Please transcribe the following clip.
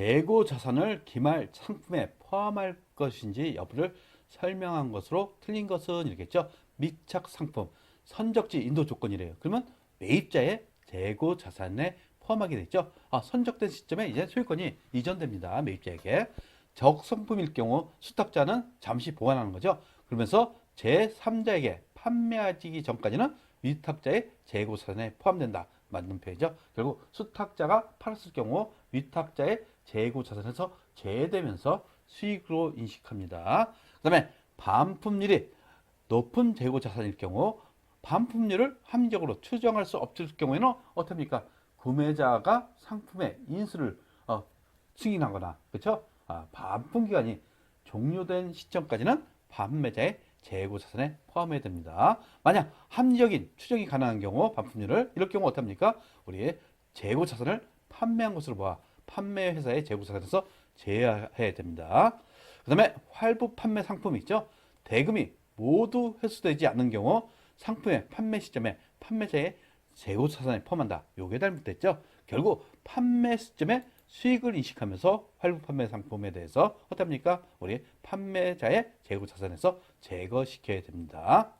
재고 자산을 기말 상품에 포함할 것인지 여부를 설명한 것으로 틀린 것은 이렇겠죠. 미착 상품 선적지 인도 조건이래요. 그러면 매입자의 재고 자산에 포함하게 되죠. 아, 선적된 시점에 이제 소유권이 이전됩니다. 매입자에게. 적성품일 경우 수탁자는 잠시 보관하는 거죠. 그러면서 제3자에게 판매하기 전까지는 위탁자의 재고 자산에 포함된다. 맞는 표현이죠. 결국 수탁자가 팔았을 경우 위탁자의 재고 자산에서 제외되면서 수익으로 인식합니다. 그 다음에 반품률이 높은 재고 자산일 경우 반품률을 합리적으로 추정할 수 없을 경우에는 어떻습니까? 구매자가 상품의 인수를 어, 승인하거나 그렇죠? 아, 반품 기간이 종료된 시점까지는 판매자의 재고 자산에 포함해야 됩니다. 만약 합리적인 추정이 가능한 경우 반품률을 이럴 경우 어떻습니까? 우리 재고 자산을 판매한 것으로 봐 판매 회사의 재고 자산에서 제외해야 됩니다. 그 다음에 활부 판매 상품이 있죠. 대금이 모두 회수되지 않는 경우 상품의 판매 시점에 판매자의 재고 자산에 포함한다. 요게 잘못됐죠. 결국 판매 시점에 수익을 인식하면서 활부 판매 상품에 대해서 어떻습니까? 우리 판매자의 재고 자산에서 제거시켜야 됩니다.